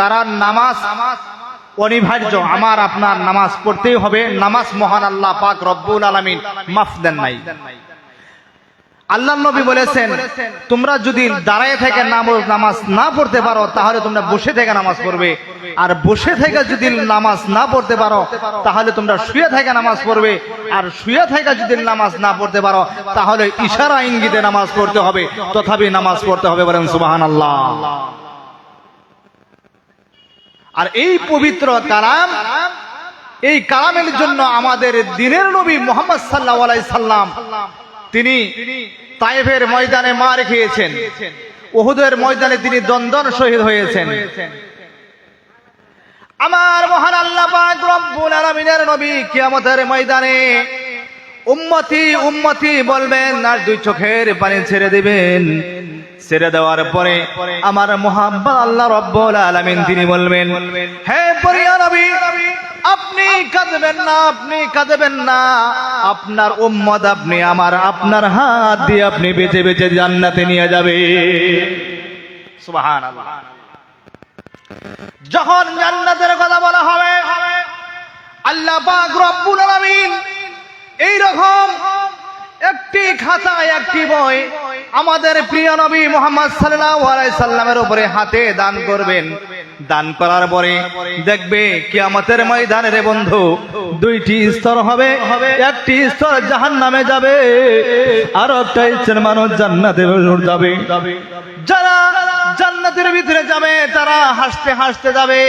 কারণ নামাজ অনিবার্য। আমার, আপনার নামাজ পড়তেই হবে। নামাজ মহান আল্লাহ পাক রব্বুল আলামিন মাফ দেন নাই। আল্লাহ নবী বলেছেন, তোমরা যদি দাঁড়ায় থেকে নামাজ না পড়তে পারো, তাহলে তোমরা বসে থেকে নামাজ পড়বে। আর বসে থেকে যদি নামাজ না পড়তে পারো, তাহলে তোমরা শুয়ে থেকে নামাজ পড়বে। আর শুয়ে থেকে যদি নামাজ না পড়তে পারো, তাহলে ইশারা ইঙ্গিতে নামাজ পড়তে হবে। তথাপি নামাজ পড়তে হবে বলেন সুবাহান আল্লাহ আর এই পবিত্র কালাম এই কালামের জন্য আমাদের দিনের নবী মোহাম্মদ সাল্লাহ আলাই সাল্লাম তিনি তাইফের ময়দানে মার খেয়েছেন। ওহুদের ময়দানে তিনি দন্দন শহীদ হয়েছেন। আমার মহান আল্লাহ পাক রব্বুল আলামিনের নবী কিয়ামতের ময়দানে উম্মতি উম্মতি বলবেন আর দুই চোখের পানি ছেড়ে দিবেন। ছেড়ে দেওয়ার পরে আমার মোহাম্মদ আল্লাহ রব্বুল আলামিন তিনি বলবেন, হে প্রিয় নবী, আপনি কাঁদবেন না, আপনি কাঁদবেন না। আপনার উম্মত আপনি, আমার আপনার হাত দিয়ে আপনি বেঁচে বেঁচে জান্নাতে নিয়ে যাবে। যখন জান্নাতের কথা বলা হবে, আল্লাহ পাক রব্বুল আলামিন এই রকম একটি খাতা, একটি বই আমাদের প্রিয় নবী মোহাম্মদ সাল্লামের উপরে হাতে দান করবেন। দান করার পরে দেখবে কিয়ামতের ময়দানে রে বন্ধু, দুইটি স্তর হবে। একটি স্তর জাহান্নামে যাবে, আর একটা স্তর মানুষ জান্নাতে যাবে। যারা জান্নাতের ভিতরে যাবে, তারা হাসতে হাসতে যাবে।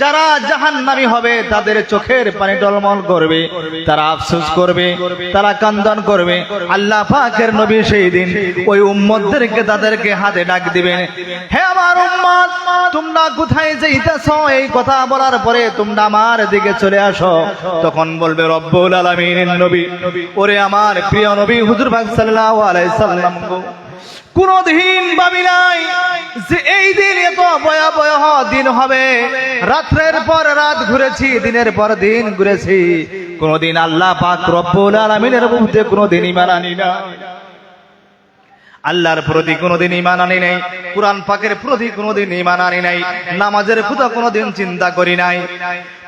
যারা জাহান্নামী হবে, তাদের চোখের পানি টলমল করবে, তারা আফসোস করবে, তারা কান্দন করবে। আল্লাহ পাকের নবী সেই দিন ওই উম্মতদেরকে তাদেরকে হাতে ডাক দিবেন। হে আমার উম্মত, তোমরা কোথায় যাইতেছ? এই কথা বলার পরে তোমরা আমার দিকে চলে আসো। তখন বলবে, রব্বুল আলামিনের নবী। ওরে আমার প্রিয় নবী হুজুর পাক সাল্লাল্লাহু আলাইহি সাল্লাম কোনদিন ভাবি নাই যে এই দিন এত ভয়াবহ দিন হবে। রাত্রের পর রাত ঘুরেছি, দিনের পর দিন ঘুরেছি। কোনদিন আল্লাহ পাক রব্বুল মধ্যে কোনদিন ঈমান আনি না আল্লাহর প্রতি কোনোদিন ইমান আনি নাই, কোরআন পাকের প্রতি কোনোদিন ইমান আনি নাই, নামাজের কথা কোনোদিন চিন্তা করি নাই।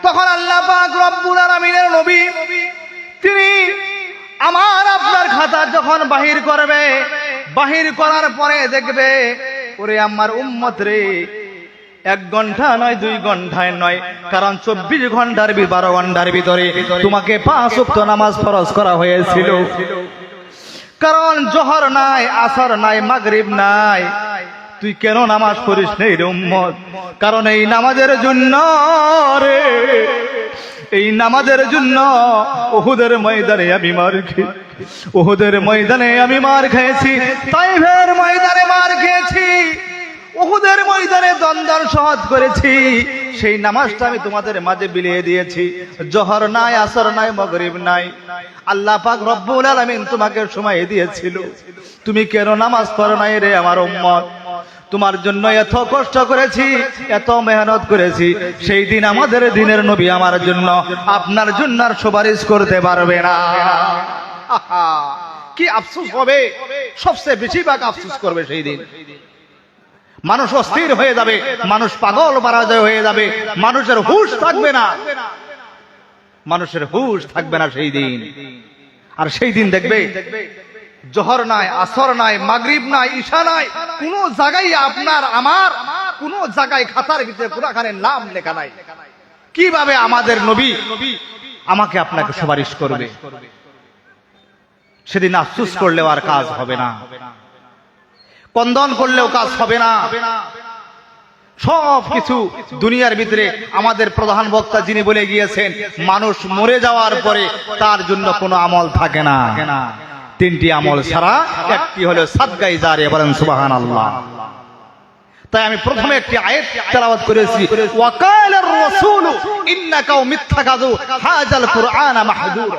তখন আল্লাহ পাক রব্বুল আলামিনের নবী তিনি আমার আপনার খাতা যখন বাহির করবে, বাহির করার পরে দেখবে, ওরে আমার উম্মত রে, এক ঘণ্টা নয়, দুই ঘন্টায় নয়, কারণ চব্বিশ ঘণ্টার বারো ঘণ্টার ভিতরে তোমাকে পাঁচ উক্ত নামাজ ফরজ করা হয়েছিল। কারণ জহর নাই, আসর নাই, মাগরিব নাই। তুই কেন নামাজ পড়িস নেই রে উম্মত? কারণ এই নামাজের জন্য রে। এই নামাজের জন্য ওহুদের ময়দানে আমি মার খেয়ে ওহুদের ময়দানে আমি মার খেয়েছি তাইভের ময়দানে মার খেয়েছি ওহুদের ময়দানে দ্বন্দ্ব সহজ করেছি, সেই নামাজটা আমি তোমাদের মাঝে বিলিয়ে দিয়েছি। জহর নাই, আসর নাই, মগরিব নাই। আল্লাহ পাক রব্বুল আলামিন তোমাকে সময় দিয়েছিল। তুমি কেন নামাজ পড়ো নাই রে আমার উম্মত? তোমার জন্য এত কষ্ট করেছি, এত মেহনত করেছি। সেই দিন আমাদের দিনের নবী আমার জন্য আপনার জন্য আর সুপারিশ করতে পারবে না। কি আফসোস হবে। সবচেয়ে বেশিরভাগ আফসোস করবে সেই দিন। মানুষ অস্থির হয়ে যাবে, মানুষ পাগল পরাজয় হয়ে যাবে, মানুষের হুশ থাকবে না। মানুষের হুশ থাকবে না সেই দিন। আর সেই দিন দেখবে জহর নাই, আসর নাই, মাগরিব নাই, ঈশা নাই, কোন জায়গায় আপনার আমার, কোন জায়গায় খাতার ভিতরে কোনখানের নাম লেখা নাই। কীভাবে আমাদের নবী আমাকে আপনাকে সুপারিশ করবে? সেদিন আফসুস করলেও আর কাজ হবে না। কন্দন করলেও কাজ হবে না। সব কিছু দুনিয়ার ভিতরে আমাদের প্রধান বক্তা যিনি বলে গিয়েছেন, মানুষ মরে যাওয়ার পরে তার জন্য কোনো আমল থাকে না। তিনটি আমল ছাড়া একটি হলো সাদগাই জারে বলেন সুবাহান আল্লাহ তাই আমি প্রথমে একটি আয়াত তেলাওয়াত করেছি। ওয়াকালার রাসূল ইন্নাকা মিথ্যাকাযু হাজাল কুরআন মাহদুর।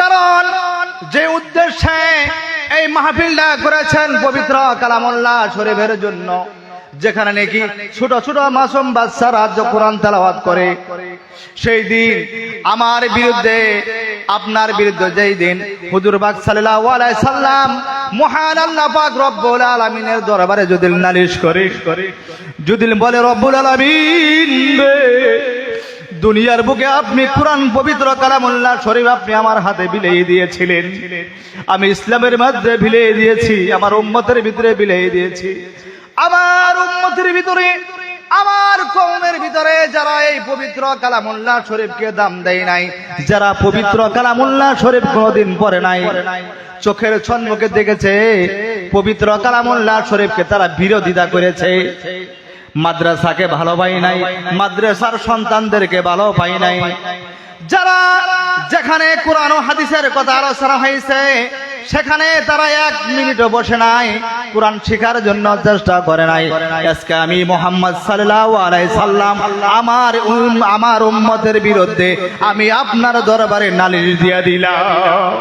কারণ যে উদ্দেশ্যে এই মাহফিলটা করেছেন পবিত্র কালামুল্লাহ শরীফের জন্য। যেখানে নাকি ছোট ছোট মাসুম বাচ্চারা যে কোরআন তেলাওয়াত করে। সেই দিন আমার বিরুদ্ধে, আপনার বিরুদ্ধে যেই দিন হুজুর বাগ আলাইহি সাল্লাম মহান আল্লাহ পাক রব্বুল আলামিনের দরবারে যদি নালিশ করে যদি বলে, রব্বুল আলামিন দুনিয়ার বুকে আপনি কোরআন পবিত্র কালামুল্লাহ শরীফ আপনি আমার হাতে বিলিয়ে দিয়েছিলেন। আমি ইসলামের মধ্যে বিলিয়ে দিয়েছি, আমার উম্মতের ভিতরে বিলিয়ে দিয়েছি। আমার উন্মতির ভিতরে, আমার কৌমের ভিতরে যারা এই পবিত্র কালামুল্লাহ শরীফকে দাম দেয় নাই, যারা পবিত্র কালামুল্লাহ শরীফ কোনোদিন পরে নাই, চোখের ছন্মকে দেখেছে, পবিত্র কালামুল্লাহ শরীফকে তারা বিরোধিতা করেছে। মাদ্রাসাকে ভালো পাই নাই, মাদ্রাসার সন্তানদেরকে ভালো পাই নাই। যারা যেখানে কোরআন হাদিসের কথা আলোচনা হয়েছে, সেখানে তারা এক মিনিটও বসে নাই, কোরআন শেখার জন্য চেষ্টা করে নাই। আজকে আমি মোহাম্মদ সাল্লাল্লাহু আলাইহি সাল্লাম, আমার আমার উম্মতের বিরুদ্ধে আমি আপনার দরবারে নালিশ দিয়া দিলাম।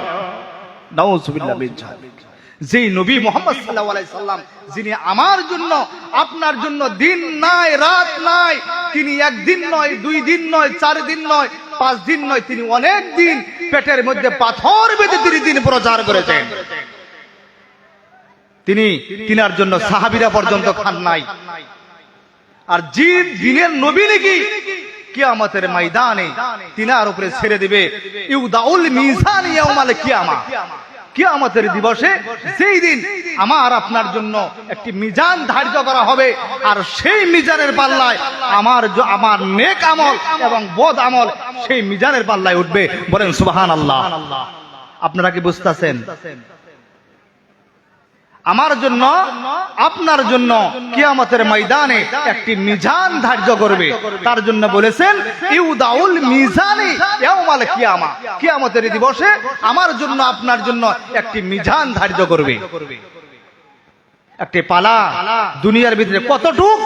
জালিক। যেই নবী মোহাম্মদ আলাইহি সাল্লাম, যিনি আমার জন্য, আপনার জন্য দিন নাই, রাত নাই, তিনি একদিন নয়, দুই দিন নয়, চার দিন নয়, পাঁচ দিন নয়, তিনি অনেক দিন পেটের মধ্যে পাথর বেঁধে তিনি দিন প্রচার করেছেন। তিনি তিনার জন্য সাহাবিরা পর্যন্ত খান নাই। আর যে দিনের নবী নাকি কিয়ামতের ময়দানে তিনার উপরে ছেড়ে দিবে। ইউদাউল মিজান ইয়াউমাল কিয়ামা। কিয়ামতের দিবসে সেই দিন আমার আপনার জন্য একটি মিজান ধার্য করা হবে। আর সেই মিজানের পাল্লায় আমার আমার নেক আমল এবং বদ আমল সেই মিজানের পাল্লায় উঠবে। বলেন সুবাহান আল্লাহ আপনারা কি বুঝতেছেন? আমার জন্য, আপনার জন্য কিয়ামতের ময়দানে একটি মিজান ধার্য করবে। তার জন্য বলেছেন, ইউদাউল মিজানি ইয়াউমাল কিয়ামা। কিয়ামতের দিবসে আমার জন্য, আপনার জন্য একটি মিজান ধার্য করবে। একটি পালা দুনিয়ার ভিতরে কতটুক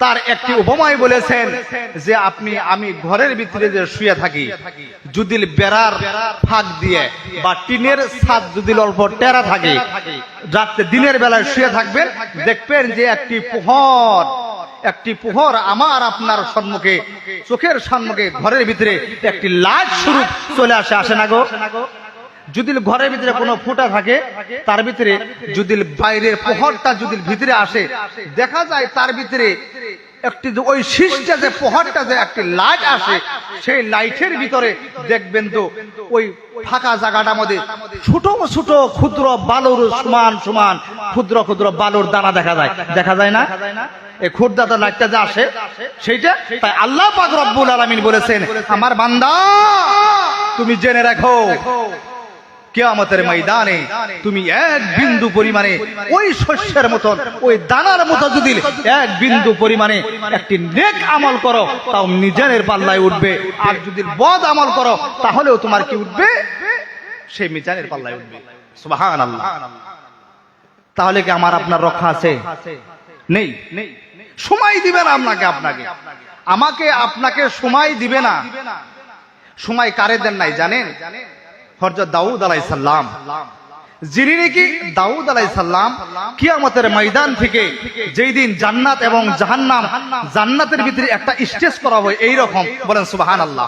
তার একটি উপমায় বলেছেন যে আপনি, আমি ঘরের ভিতরে যে শুয়ে থাকি, যদি বেড়ার ফাঁক দিয়ে বা টিনের ছাদ যদি অল্প টেরা থাকে, রাত্রে দিনের বেলায় শুয়ে থাকবেন, দেখবেন যে একটি পোহর একটি পোহর আমার আপনার সম্মুখে, চোখের সম্মুখে ঘরের ভিতরে একটি লাইট শুরু চলে আসে আসে না গো? যদি ঘরের ভিতরে কোনো ফুটা থাকে, তার ভিতরে যদি বাইরের পোহরটা যদি ভিতরে আসে, দেখা যায় তার ভিতরে একটি ওই শীষটা যে পোহরটা যে একটি লাইট আসে, সেই লাইটের ভিতরে দেখবেন তো ওই ফাঁকা জায়গাটার মধ্যে ছোট ছোট ক্ষুদ্র বালুর সমান সমান ক্ষুদ্র ক্ষুদ্র বালুর দানা দেখা যায়। দেখা যায় না? এই খুরদাতা লাইটটা যে আসে, সেইটা তাই আল্লাহ পাক রব্বুল আলামিন বলেছেন, আমার বান্দা, তুমি জেনে রাখো কেয়ামতের ময়দানে তুমি এক বিন্দু পরিমাণে ওই শস্যের মতন ওই দানার মতো যদি এক বিন্দু পরিমাণে একটি নেক আমল করো তাও নিজের পাল্লায় উঠবে। আর যদি বদ আমল করো তাহলেও তোমার কি উঠবে? সেই মিজানের পাল্লায় উঠবে। সুবহান আল্লাহ তাহলে কি আমার আপনার রক্ষা আছে? নেই। নেই সময় দিবে না আপনাকে আপনাকে। আমাকে আপনাকে সময় দিবে না। সময় কারে দেন নাই জানেন? জানেন হরজত দাউদ আলাই সাল্লাম যিনি নাকি দাউদ আলাই সাল্লাম কিয়ামতের ময়দান থেকে যেই দিন জান্নাত এবং জাহান্নাম জান্নাতের ভিতরে একটা স্টেজ করা হয় এই রকম বলেন সুবাহান আল্লাহ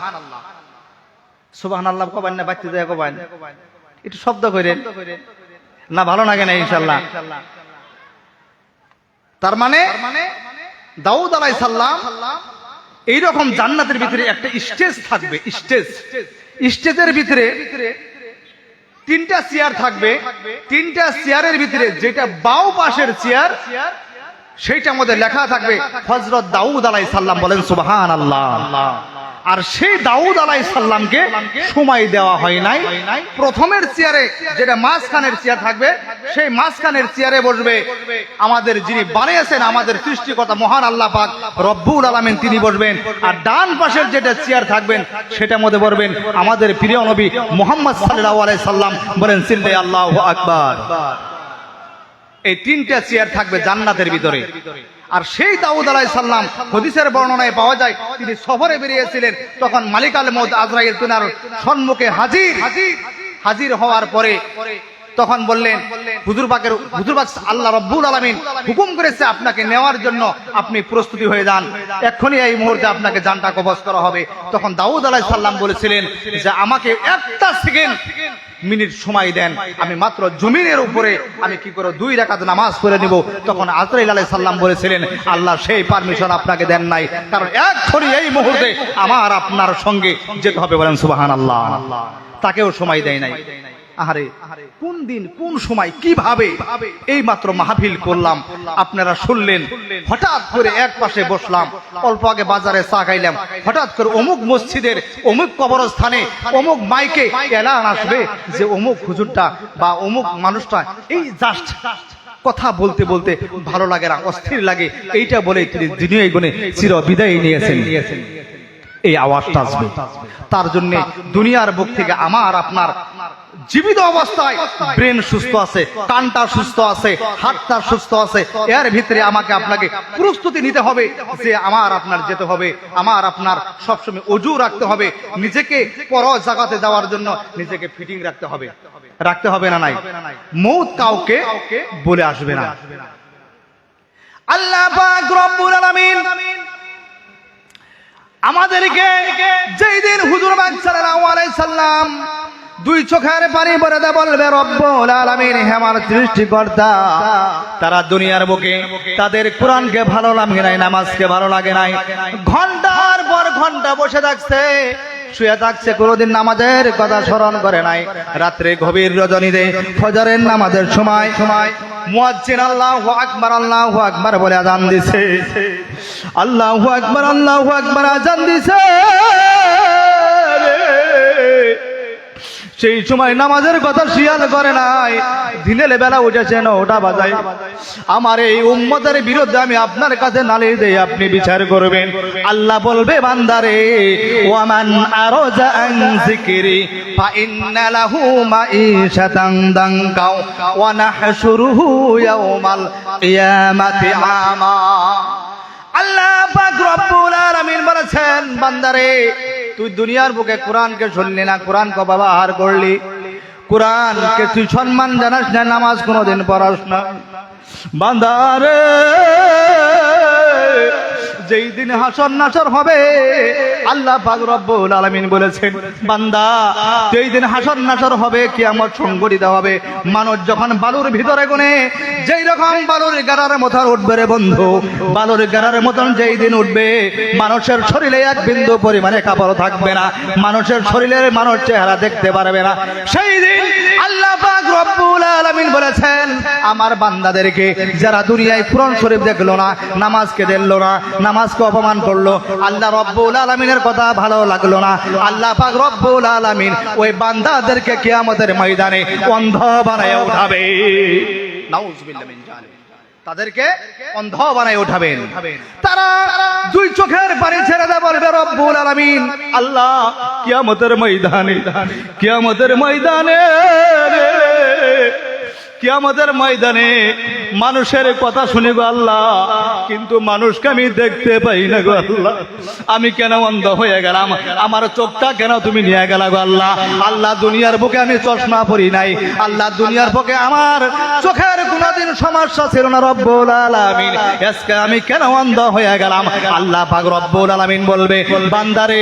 সুবাহান আল্লাহ কবেন না বাচ্চা যায় কবেন। একটু শব্দ করেন। না, ভালো লাগে না ইনশাল্লাহ তার মানে দাউদ আলাই সাল্লাম এইরকম জান্নাতের ভিতরে একটা স্টেজ থাকবে, স্টেজ। স্টেজের ভিতরে তিনটা চেয়ার থাকবে। তিনটা চেয়ারের ভিতরে যেটা বাউ পাশের চেয়ার সেইটার মধ্যে লেখা থাকবে হজরত দাউদ আলাই সাল্লাম বলেন সুবাহান আল্লাহ আর সেই দাউদ আলাই সাল্লামকে সময় দেওয়া হয় নাই। প্রথমের চেয়ারে যেটা মাঝখানের চেয়ার থাকবে, সেই মাঝখানের চেয়ারে বসবে আমাদের যিনি বানিয়েছেন, আমাদের সৃষ্টিকতা মহান আল্লাহ পাক রব্বুল আলামিন, তিনি বসবেন। আর ডান পাশের যেটা চেয়ার থাকবেন, সেটার মধ্যে বসবেন আমাদের প্রিয় নবী মোহাম্মদ সাল্লাল্লাহু আলাইহি সাল্লাম বলেন, সিল্লে আল্লাহু আকবার। এই তিনটা চেয়ার থাকবে জান্নাতের ভিতরে। আর সেই দাউদ আলাই সাল্লাম হদিসের বর্ণনায় পাওয়া যায়, তিনি সফরে বেরিয়েছিলেন, তখন মালিক আল মদ আজরাইল সম্মুখে হাজির। হাজির হওয়ার পরে তখন বললেন, হুজুর পাকের হুজুর পাক আল্লাহ রব্বুল আলামিন হুকুম করেছে আপনাকে নেওয়ার জন্য আপনি প্রস্তুতি হয়ে যান। এক্ষুনি এই মুহূর্তে আপনাকে জানটা কবজ করা হবে। তখন দাউদ আলাইহিস সালাম বলেছিলেন যে, আমাকে একটা সেকেন্ড মিনিট সময় দেন। আমি মাত্র জমিনের উপরে আমি কি করে দুই রাকাত নামাজ পড়ে নিব? তখন আজরাইল আলাইহিস সালাম বলেছিলেন, আল্লাহ সেই পারমিশন আপনাকে দেন নাই। কারণ এক্ষুনি এই মুহূর্তে আমার আপনার সঙ্গে যেতে হবে বলেন সুবহানাল্লাহ। তাকেও সময় দেয় নাই। আহারে, কোন দিন, কোন সময়, কীভাবে? এই মাত্র মাহফিল করলাম। আপনারা শুনলেন, হঠাৎ করে এক পাশে বসলাম, অল্প আগে বাজারে চা খাইলাম। হঠাৎ করে অমুক মসজিদের, অমুক কবরস্থানে, অমুক মাইকে এলান আসবে যে অমুক হুজুরটা বা অমুক মানুষটা, এই জাস্ট কথা বলতে বলতে ভালো লাগে না, অস্থির লাগে। এইটা বলে তিনি দুনিয়ায় গুণে চির বিদায় নিয়েছেন। এই আওয়াজটা আসবে। তার জন্য দুনিয়ার বুক থেকে আমার, আপনার জীবিত অবস্থায় ব্রেন সুস্থ আছে কানটা সুস্থ আছে হাতটা সুস্থ আছে। এর ভিতরে আমাকে আপনাকে প্রস্তুতি নিতে হবে যে আমার আপনার যেতে হবে, আমার আপনার সবসময় অজু রাখতে হবে, নিজেকে পর জাগাতে যাওয়ার জন্য নিজেকে ফিটিং রাখতে হবে। রাখতে হবে না নাই? মৌত কাউকে বলে আসবে না। আল্লাহ আমাদেরকে যেই দিন হুজুর পাক সাল্লাল্লাহু আলাইহি সাল্লাম দুই চোখের পানি পরে দে বলবে, রব্বুল আলামিন, হে আমার সৃষ্টিকর্তা। তারা দুনিয়ার বুকে তাদের কোরআনকে ভালো লাগে নাই, নামাজকে ভালো লাগে নাই। ঘণ্টার পর ঘণ্টা বসে থাকছে, শুয়ে থাকছে, কোনোদিন নামাজের কথা স্মরণ করে নাই। রাত্রে গভীর রজনীতে ফজরের নামাজের সময় সময় মুয়াজ্জিন আল্লাহু আকবার আল্লাহু আকবার বলে আজান দিছে। আল্লাহু আকবার আল্লাহু আকবার আজান দিছে। সেই সময় নামাজের কথা শিয়াল করে নাই। দিনের বেলা উঠেছেন ওটা বাজাই আমার এই উম্মতের বিরুদ্ধে আমি আপনার কাছে নালিশ দেই আপনি বিচার করবেন। আল্লাহ বলবে, বান্দারে, ওয়ামান আরজা আন যিকরি, ফা ইন্না লাহু মাঈশাতান দাঙ্কাও ওয়া নাহশুরুহু ইয়াওমাল কিয়ামাতি আমা। আল্লাহ পাক রব্বুল আলামিন বলেছেন, বান্দারে তুই দুনিয়ার বুকে কোরআনকে শুনলি না? কোরআনকে ব্যবহার করলি? কোরআনকে তুই সম্মান জানাস না, নামাজ কোনোদিন পড়াস না। বান্দারে যেই দিন হাসর নাসর হবে, আল্লাহ রব্বুল আলামিন বলেছেন, বান্দা, যেই দিন হাসর নাসর হবে, কিয়ামত সংগঠিত হবে। মানুষ যখন বালুর ভিতরে গুনে, যেই রকম বালুর গাড়ার মতন উঠবে রে বন্ধু, বালুর গাড়ার মতন যেই দিন উঠবে, মানুষের শরীরে এক বিন্দু পরিমাণে কাপড় থাকবে না, মানুষের শরীরের মানুষ চেহারা দেখতে পারবে না। সেই দিন আল্লাহ বলেছেন, আমার বান্দাদেরকে যারা দুনিয়ায় কোরআন শরীফ দেখল না, নামাজকে দেখল না, নামাজকে অপমান করল, আল্লাহ রব্বুল আলামিনের কথা ভালো লাগল না আল্লাহ পাক রব্বুল আলামিন ওই বান্দাদেরকে কিয়ামতের ময়দানে অন্ধ বানায় উঠাবে নাউজুবিল্লাহ মিন জালিক। তাদেরকে অন্ধ বানায় উঠাবেন। তারা দুই চোখের পানি ছেড়ে দেয় বলবে রব্বুল আলামিন। আল্লাহ কিয়ামতের ময়দানে কিয়ামতের ময়দানে কিয়ামতের ময়দানে মানুষের কথা শুনে গো আল্লাহ। কিন্তু মানুষকে আমি দেখতে পাই না গো আল্লাহ। আমি কেন অন্ধ হয়ে গেলাম? আমার চোখটা কেন তুমি নিয়ে গেলা গো আল্লাহ? আল্লাহ দুনিয়ার বুকে আমি চশমা পরি নাই। আল্লাহ দুনিয়ার বুকে আমার চোখের কোনোদিন সমস্যা ছিল না রব্বুল আলামিন। আজকে আমি কেন অন্ধ হয়ে গেলাম? আল্লাহ পাক রব্বুল আলামিন বলবে, বান্দারে,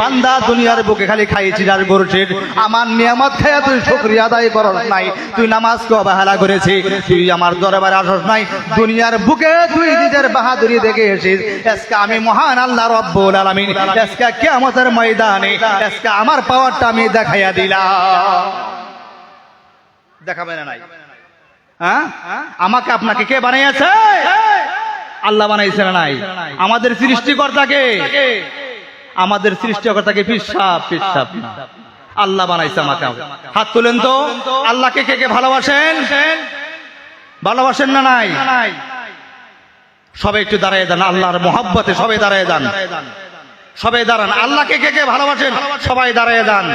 বান্দা দুনিয়ার বুকে খালি খাইছিস আর করছিস আমার নিয়ামত খায়া তুই শুকরিয়া আদায় করস নাই। তুই নামাজকে অবহেলা করেছিস। তুই আমার দরবারে আসস নাই। দুনিয়ার বুকে তুই নিজের বাহাদুরি দেখে এসেছিস। আজকে আমি মহান আল্লাহ রব্বুল আলামিন। আজকে কিয়ামতের ময়দানে আজকে আমার পাওয়ারটা আমি দেখাইয়া দিলাম। দেখাবে না নাই? হ্যাঁ? আমাকে আপনাকে কে বানাইয়াছে আল্লাহ বানাইছে না নাই? আমাদের সৃষ্টিকর্তাকে? আমাদের সৃষ্টিকর্তাকে পিসাব পিসাব আল্লাহ বানাইছে আমাকে। হাত তুলেন তো। আল্লাহকে কে কে ভালোবাসেন? ভালোবাসেন না নাই? সবাই একটু দাঁড়ায় যান আল্লাহর মোহাব্বতে সবাই দাঁড়ায় যান সবাই দাঁড়ান, আল্লাহকে কে কে ভালোবাসেন? সবাই দাঁড়ায় যান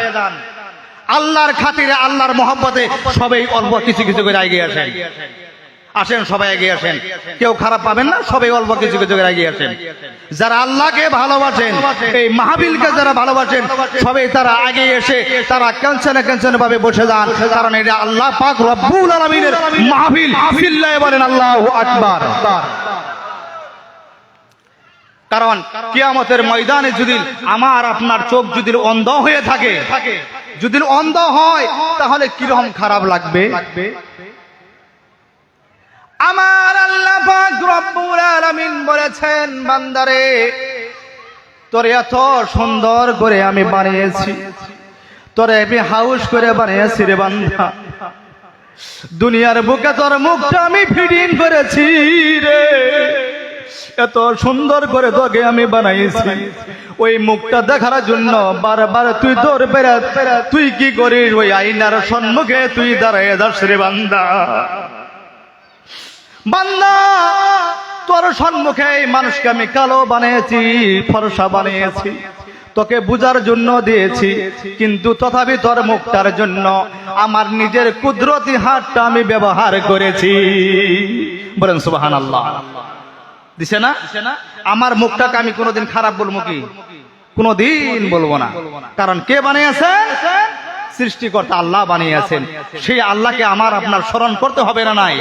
আল্লাহর খাতিরে, আল্লাহর মোহাব্বতে সবাই অল্প কিছু কিছু করে এগিয়ে আসেন। আসেন, সবাই এগিয়ে আসেন। কেউ খারাপ পাবেন না, সবাই অল্প কিছু কিছু এগিয়ে আসেন। যারা আল্লাহকে ভালোবাসেন, এই মাহবিলকে যারা ভালোবাসেন, সবাই তারা আগে এসে তারা ক্যান্সনে ক্যান্সনে ভাবে বসে যান। কারণ এটা আল্লাহ পাক রব্বুল আলামিনের মাহবিল বলেন আল্লাহু আকবার। কারণ কিয়ামতের ময়দানে যদি আমার, আপনার চোখ যদি অন্ধ হয়ে থাকে, যদি অন্ধ হয়, তাহলে কীরকম খারাপ লাগবে? আমার আল্লাহ পাক রব্বুল আলামিন বলেছেন, বান্দারে, তোর এত সুন্দর করে আমি বানিয়েছি। তোরে আমি হাউস করে বানিয়েছি রে বান্দা। দুনিয়ার বুকে তোর মুখটা আমি ফিডিং করেছি রে। এত সুন্দর করে তোকে আমি বানাইছি। ওই মুখটা দেখার জন্য বারবার তুই তোর পেরা তুই কি করিস? ওই আইনার সম্মুখে তুই দাঁড়ায় যাস রে বান্দা। বান্দা, তোর সম্মুখে মানুষকে আমি কালো বানিয়েছি, ফরসা বানিয়েছি। তোকে বুঝার জন্য দিয়েছি, কিন্তু তথাপি তোর মুখটার জন্য আমার নিজের কুদরতি হাতটা আমি ব্যবহার করেছি। বলেন সুবাহান আল্লাহ দিছে না? আমার মুখটাকে আমি কোনোদিন খারাপ বলব কি? কোনোদিন বলব না। কারণ কে বানিয়েছেন সৃষ্টিকর্তা আল্লাহ বানিয়েছেন। সেই আল্লাহকে আমার আপনার স্মরণ করতে হবে না নাই?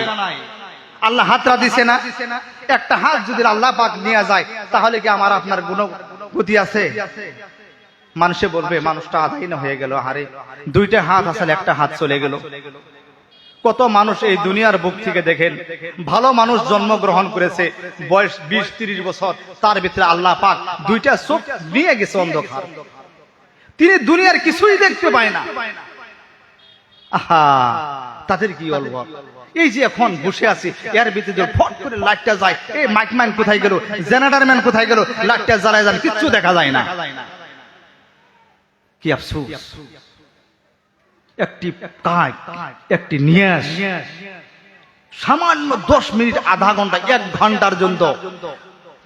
আল্লাহ হাতরা দিছে না। একটা হাত যদি আল্লাহ পাক নিয়ে যায় তাহলে কি আমার আপনার গুণ গতি আছে? মানুষে বলবে মানুষটা আধাই না হয়ে গেল হারে দুইটা হাত আসলে একটা হাত চলে গেল। কত মানুষ এই দুনিয়ার বুক থেকে দেখেন ভালো মানুষ জন্মগ্রহণ করেছে বয়স বিশ তিরিশ বছর তার ভিতরে আল্লাহ পাক দুইটা চোখ নিয়ে গেছে অন্ধকার। তিনি দুনিয়ার কিছুই দেখতে পায় না। আহা। তাদের কি অল্প? এই যে এখন বসে আছি এর ভিতরে ফট করে লাইটটা যায় এই মাইক ম্যান কোথায় গেল? জেনারেটর ম্যান কোথায় গেল? লাইটটা জ্বালায় যান কিচ্ছু দেখা যায় না। কি আফসোস? একটি কাক একটি নিয়াস সামান্য দশ মিনিট আধা ঘণ্টা এক ঘণ্টার জন্য।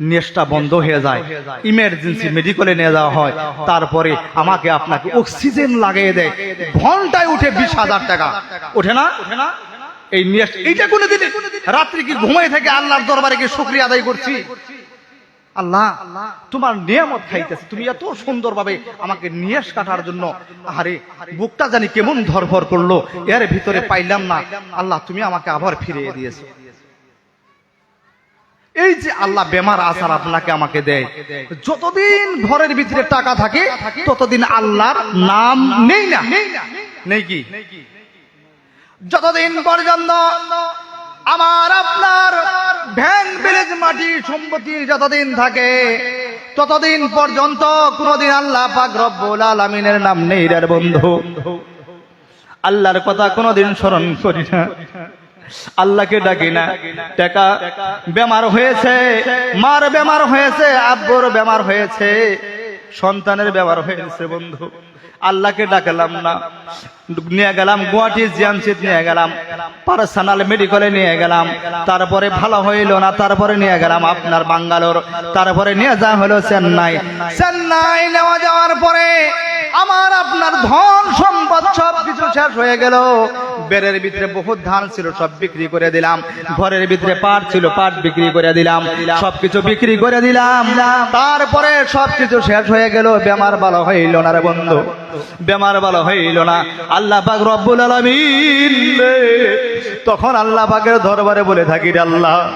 নেশটা বন্ধ হয়ে যায়। ইমার্জেন্সি মেডিকেলে নিয়ে যাওয়া হয়। তারপরে আমাকে আপনাকে অক্সিজেন লাগিয়ে দেয়। ঘন্টায় উঠে বিশ হাজার টাকা। ওঠে না? এই নেস্ট এইটা কোনো দিনে রাত্রি কি ঘুমাই থেকে আল্লাহর দরবারে কি শুক্রিয়া আদায় করছি? আল্লাহ, তোমার নিয়ামত খাইতেছে। তুমি এত সুন্দর ভাবে আমাকে নিয়াস কাটার জন্য। আরে বুকটা জানি কেমন ধরফর করল। এর ভিতরে পাইলাম না। আল্লাহ, তুমি আমাকে আবার ফিরিয়ে দিয়েছ। এই যে আল্লাহ বেমার আসার আপনাকে আমাকে দেয়, যতদিন ঘরের ভিতরে টাকা থাকে, ততদিন আল্লাহর নাম নেই না। নেই কি? যতদিন পর্যন্ত আমার আপনার ভ্যান ভিলেজ মাটি, সম্পত্তি যতদিন থাকে, ততদিন পর্যন্ত কোনদিন আল্লাহ পাক রব্বুল আলামিনের নাম নেই রে বন্ধু। আল্লাহর কথা কোনদিন স্মরণ করি না। আল্লাহকে ডাকি না। টাকা বেমার হয়েছে মার বেমার হয়েছে আব্বর বেমার হয়েছে। সন্তানের বেমার হয়েছে, বন্ধু। আল্লাহকে ডাকলাম না। নিয়ে গেলাম, গুয়াহাটি জিয়ামসিদ নিয়ে গেলাম, পার্সোনাল মেডিকেলে নিয়ে গেলাম। তারপরে ভালো হইল না, তারপরে নিয়ে গেলাম আপনার বাঙ্গালোর। তারপরে নিয়ে যাওয়া হলো চেন্নাই। চেন্নাই নেওয়া যাওয়ার পরে আমার আপনার ধন সম্পদ সব কিছু শেষ হয়ে গেল। বেড়ের ভিতরে বহুত ধান ছিল, সব বিক্রি করে দিলাম। ঘরের ভিতরে পাট ছিল, পাট বিক্রি করে দিলাম। সবকিছু বিক্রি করে দিলাম। তারপরে সবকিছু শেষ হয়ে গেল, বেমার ভালো হইল না রে বন্ধু। বেমার ভালো হইল না। আল্লাহ পাক রব্বুল আলামিন। তখন আল্লাহ পাকের দরবারে বলে থাকি আল্লাহ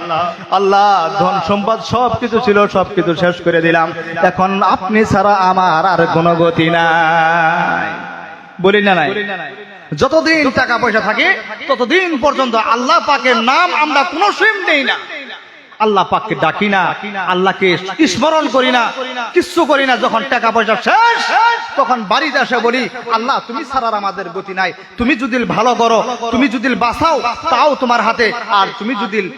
আল্লাহ, ধন সম্পদ সব কিছু ছিল সব কিছু শেষ করে দিলাম। এখন আপনি ছাড়া আমার আর কোনো গতি নাই। বলি না নাই? যতদিন টাকা পয়সা থাকে, ততদিন পর্যন্ত আল্লাহ পাকের নাম আমরা কোনো সুইম নেই না। আল্লাহ পাককে ডাকি না আল্লাহকে স্মরণ করি না কিচ্ছু করি না যখন টাকা পয়সা শেষ তখন বাড়িতে এসে বলি আল্লাহ তুমি ছাড়ার আমাদের গতি নাই। তুমি যদি ভালো করো তুমি যদি বাঁচাও তাও তোমার হাতে। আর তুমি যদি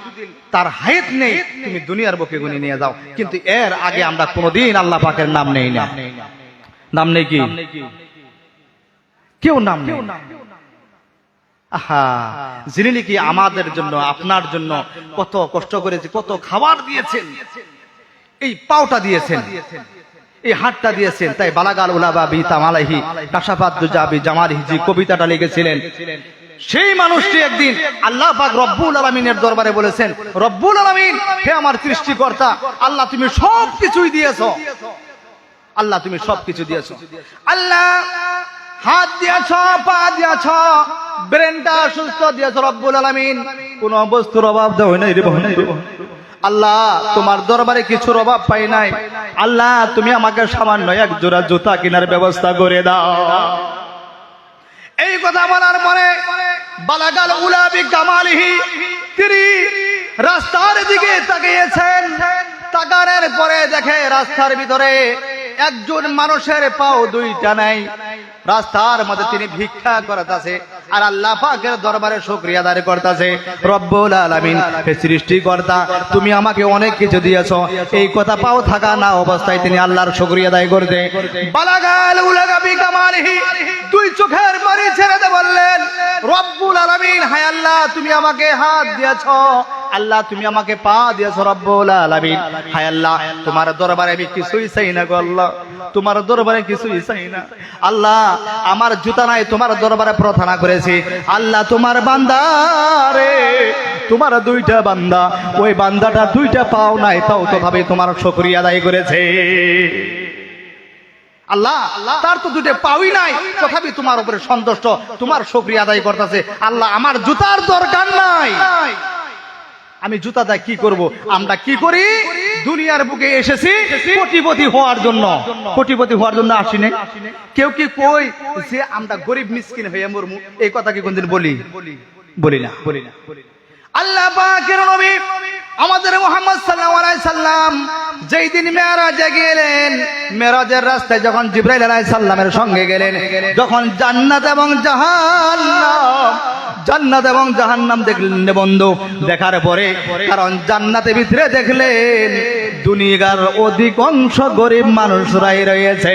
তার হাইত নেই তুমি দুনিয়ার বুকে গুনি নিয়ে যাও। কিন্তু এর আগে আমরা কোনোদিন আল্লাহ পাকের নাম নেই না। নাম নেই। কি? কেউ নাম নেই। যিনি কি আমাদের জন্য, আপনার জন্য কত কষ্ট করেছে, কত খাবার দিয়েছেন। এই পাওটা দিয়েছেন, এই হাতটা দিয়েছেন। তাই বালাগাল উলাবা বি তামালাহি কাশাফাত দুজাবি জামালিহি যে কবিতাটা লিখেছিলেন। সেই মানুষটি একদিন আল্লাহ রব্বুল আলমিনের দরবারে বলেছেন, রব্বুল আলমিন, হে আমার সৃষ্টিকর্তা, আল্লাহ তুমি সব কিছুই দিয়েছ। আল্লাহ তুমি সব কিছু দিয়েছ। আল্লাহ হাত দিয়েছ, পা দিয়েছ, ব্রেনটা সুস্থ দিয়েছ রব্বুল আলমিন। কোন বস্তুর অভাব দেওয়া রে নাই আল্লাহ, তোমার দরবারে কিছুর অভাব পাই নাই। আল্লাহ, তুমি আমাকে সামান্য এক জোড়া জুতা কেনার ব্যবস্থা করে দাও। এই কথা বলার পরে বালাগাল উলাবি কামালিহি, তিনি রাস্তার দিকে তাকিয়েছেন। তাকানোর পরে দেখে রাস্তার ভিতরে একজন মানুষের পাও দুইটা নাই। রাস্তার মধ্যে তিনি ভিক্ষা করতেছে আর আল্লাহ পাকের দরবারে শুকরিয়া আদায় করতেছে। রব্বুল আলামিন, হে সৃষ্টিকর্তা, তুমি আমাকে অনেক কিছু দিয়েছ। এই কথা পাও থাকা না অবস্থায় তিনি আল্লাহর শুকরিয়া আদায় করতে। বালাগাল উলাগাবি কামালিহি, দুই চোখের পানি ছেড়ে দে বললেন, রব্বুল আলামিন, হায় আল্লাহ, তুমি আমাকে হাত দিয়েছ। আল্লাহ, তুমি আমাকে পা দিয়েছ, রব্বুল আলামিন। হায় আল্লাহ, তোমার দরবারে আমি কিছুই চাই না গো আল্লাহ। তোমার দরবারে কিছুই চাই না। আল্লাহ আমার জুতা নাই, তোমার দরবারে প্রার্থনা করেছি। আল্লাহ, তোমার বান্দা রে, তোমার দুইটা বান্দা। ওই বান্দাটা দুইটা পাও নাই, পাও তথাপি তোমার শুকরিয়া আদায় করেছে। আল্লাহ, তার তো দুটো পাওই নাই, তথাপি তোমার উপরে সন্তুষ্ট, তোমার শুকরিয়া আদায় করতেছে। আল্লাহ, আমার জুতার দরকার নাই। আমি জুতা দেয় কি করব? আমরা কি করি? দুনিয়ার বুকে এসেছি কোটিপতি হওয়ার জন্য। কোটিপতি হওয়ার জন্য আসিনি কেউ কি কই যে আমরা গরিব মিসকিন হয়ে মরমু? এই কথা কি কোনদিন বলি? বলি না বলি না। আল্লাহ পাকের নবী আমাদের মোহাম্মদ সাল্লাম যেই দিন মেরাজে গেলেন মেরাজের রাস্তায় যখন জিব্রাইল আলাইহিস সালামের সঙ্গে গেলেন, যখন জান্নাত এবং জাহান্নাম, জান্নাত এবং জাহান্নাম দেখলেন বন্ধু, দেখার পরে, কারণ জান্নাতের ভিতরে দেখলেন দুনিয়ার অধিকাংশ গরিব মানুষরাই রয়েছে।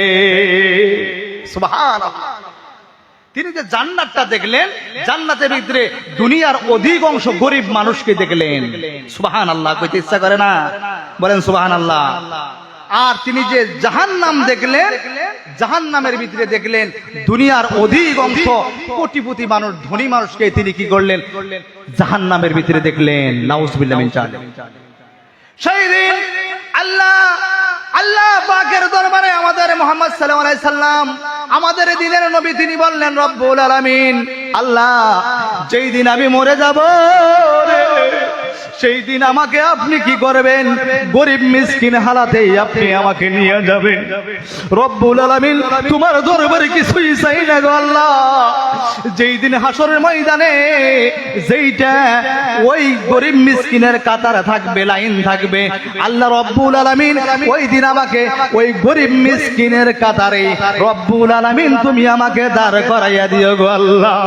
তিনি যে জান্নাতটা দেখলেন, জান্নাতের ভিতরে দুনিয়ার অধিকাংশ গরিব মানুষকে দেখলেন। সুবাহান আল্লাহ কইতে ইচ্ছা করে না? বলেন সুবাহান আল্লাহ আর তিনি যে জাহান্নাম দেখলেন, জাহান্নামের ভিতরে দেখলেন দুনিয়ার অধিকাংশ কোটিপতি মানুষ, ধনী মানুষকে তিনি কি করলেন? জাহান্নামের ভিতরে দেখলেন। সেই দিন আল্লাহ আল্লাহ পাকের দরবারে আমাদের মোহাম্মদ সাল্লাম আলাই সাল্লাম, আমাদের দিনের নবী তিনি বললেন, রব্বুল আলামিন, আল্লাহ, যেই দিন আমি মরে যাব সেই দিন আমাকে আপনি কি করবেন? গরিব মিসকিন হালাতেই আপনি আমাকে নিয়ে যাবেন। রব্বুল আলামিন, তোমার দরবারে কিছুই চাই না আল্লাহ? যেই দিন হাসরের ময়দানে যেইটা ওই গরিব মিসকিনের কাতার থাকবে, লাইন থাকবে, আল্লাহ রব্বুল আলামিন ওই দিন আমাকে ওই গরিব মিসকিনের কাতারে, রব্বুল আলামিন তুমি আমাকে দাঁড় করাইয়া দিও গো আল্লাহ।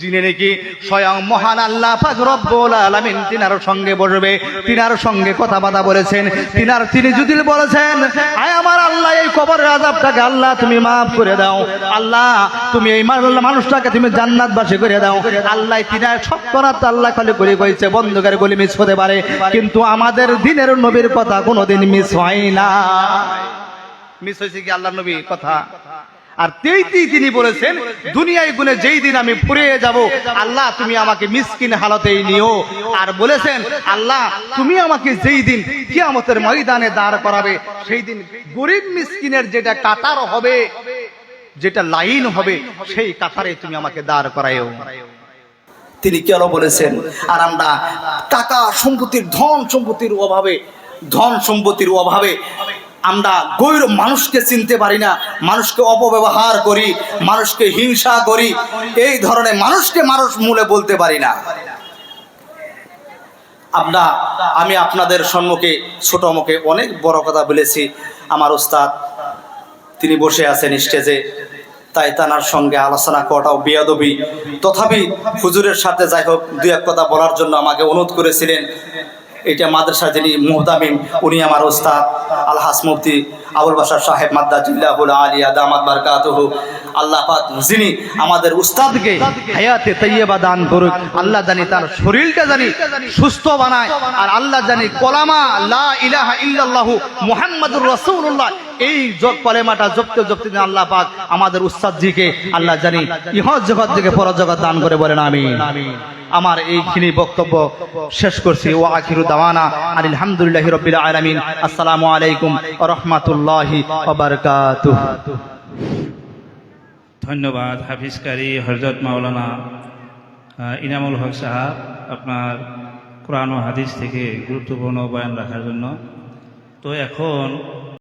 যিনি নাকি স্বয়ং মহান আল্লাহ রব্বুল আলামিন তিনার সঙ্গে বসবে, তিনার সঙ্গে কথা বাতা বলেছেন। তিনার তিনি যদি বলেছেন, আয় আমার আল্লাহ, এই কবরের আযাবটাকে আল্লাহ তুমি মাফ করে দাও। আল্লাহ, তুমি এই মানুষটাকে তুমি জান্নাতবাসী করে দাও। আল্লাহ তিনার সত্যনাথ আল্লাহ খালি করে কইছে, বন্ধুকার বলে মিস হতে পারে। কিন্তু আমাদের দিনের নবীর কথা কোনোদিন মিস হয় না মিস হয়েছে কি আল্লাহ নবী কথা? আর তেইতি তিনি বলেছেন, দুনিয়ায় গুনে যেই দিন আমি ফুরিয়ে যাব, আল্লাহ তুমি আমাকে মিসকিন হালতেই নিও। আর বলেছেন, আল্লাহ তুমি আমাকে যেই দিন কিয়ামতের ময়দানে দাঁড় করাবে, সেই দিন গরিব মিসকিনের যেটা কাতার হবে, যেটা লাইন হবে, সেই কাতারে তুমি আমাকে দাঁড় করায়ও। তিনি কেন বলেছেন, আর আমরা টাকা সম্পত্তির, ধন সম্পত্তির অভাবে, ধন সম্পত্তির অভাবে আমরা গৈর মানুষকে চিনতে পারি না, মানুষকে অপব্যবহার করি, মানুষকে হিংসা করি, এই ধরনের মানুষকে মানুষ মূলে বলতে পারি না। আমরা, আমি আপনাদের সম্মুখে, ছোট মুখে অনেক বড় কথা বলেছি। আমার ওস্তাদ, তিনি বসে আছেন স্টেজে। তাই তানার সঙ্গে আলোচনা করাটাও বেয়াদবি। তথাপি হুজুরের সাথে যাই হোক দু এক কথা বলার জন্য আমাকে অনুরোধ করেছিলেন। এটা মাদ্রাসা যিনি মুহতামিম, উনি আমার ওস্তাদ আলহাস মুফতি আবুল বাসার সাহেব মাদ্দা জিল্লাহুল আলিয়া দামাদ বারকাতুহু। আল্লাহ যিনি আমাদের উস্তাদকে হায়াতে তৈয়বা দান করুক, আল্লাহ জানি তার শরীরটা জানি সুস্থ বানায়, আর আল্লাহ জানি কলামা লা ইলাহা ইল্লাল্লাহু মুহাম্মাদুর রাসূলুল্লাহ, এই জগ কলেমাটা জপতে জপতে আল্লাহ পাক আমাদের উস্তাদজিকে আল্লাহ জানি ইহ জগৎ থেকে পর জগৎ দান করে বলেন, আমিন। আমার এইখানি বক্তব্য শেষ করছি ও আখিরু দাওয়ানা আর আলহামদুলিল্লাহি রাব্বিল আলামিন। আসসালামু আলাইকুম রাহমাতুল্লাহি বারাকাতুহু। ধন্যবাদ হাফিজকারী হজরত মাওলানা ইনামুল হক সাহাব আপনার কোরআন ও হাদিস থেকে গুরুত্বপূর্ণ বয়ান রাখার জন্য। তো এখন